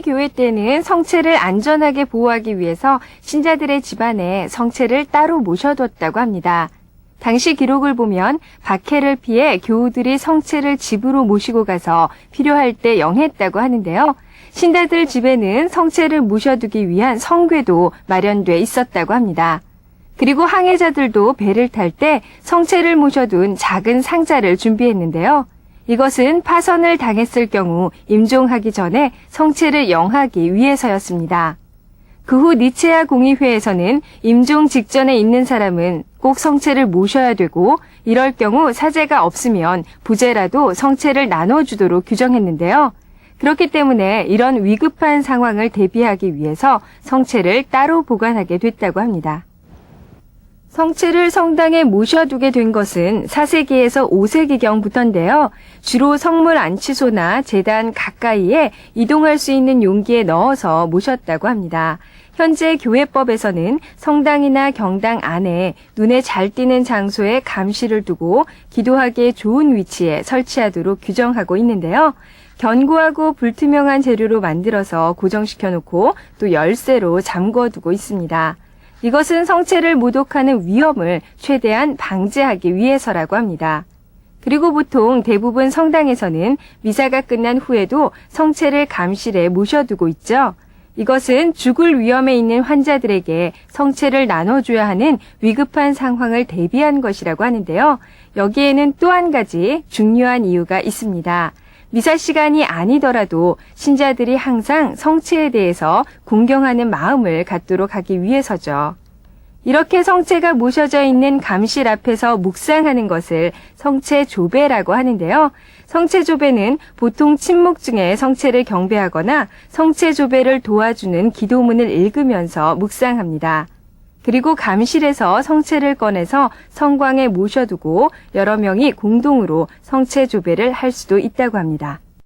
교회 때는 성체를 안전하게 보호하기 위해서 신자들의 집안에 성체를 따로 모셔뒀다고 합니다. 당시 기록을 보면 박해를 피해 교우들이 성체를 집으로 모시고 가서 필요할 때 영했다고 하는데요. 신자들 집에는 성체를 모셔두기 위한 성궤도 마련돼 있었다고 합니다. 그리고 항해자들도 배를 탈 때 성체를 모셔둔 작은 상자를 준비했는데요. 이것은 파선을 당했을 경우 임종하기 전에 성체를 영하기 위해서였습니다. 그 후 니체아 공의회에서는 임종 직전에 있는 사람은 꼭 성체를 모셔야 되고 이럴 경우 사제가 없으면 부제라도 성체를 나눠주도록 규정했는데요. 그렇기 때문에 이런 위급한 상황을 대비하기 위해서 성체를 따로 보관하게 됐다고 합니다. 성체를 성당에 모셔두게 된 것은 4세기에서 5세기경부터인데요. 주로 성물 안치소나 재단 가까이에 이동할 수 있는 용기에 넣어서 모셨다고 합니다. 현재 교회법에서는 성당이나 경당 안에 눈에 잘 띄는 장소에 감시를 두고 기도하기에 좋은 위치에 설치하도록 규정하고 있는데요. 견고하고 불투명한 재료로 만들어서 고정시켜 놓고 또 열쇠로 잠궈 두고 있습니다. 이것은 성체를 모독하는 위험을 최대한 방지하기 위해서라고 합니다. 그리고 보통 대부분 성당에서는 미사가 끝난 후에도 성체를 감실에 모셔두고 있죠. 이것은 죽을 위험에 있는 환자들에게 성체를 나눠줘야 하는 위급한 상황을 대비한 것이라고 하는데요. 여기에는 또 한 가지 중요한 이유가 있습니다. 미사 시간이 아니더라도 신자들이 항상 성체에 대해서 공경하는 마음을 갖도록 하기 위해서죠. 이렇게 성체가 모셔져 있는 감실 앞에서 묵상하는 것을 성체 조배라고 하는데요. 성체 조배는 보통 침묵 중에 성체를 경배하거나 성체 조배를 도와주는 기도문을 읽으면서 묵상합니다. 그리고 감실에서 성체를 꺼내서 성광에 모셔두고 여러 명이 공동으로 성체 조배를 할 수도 있다고 합니다.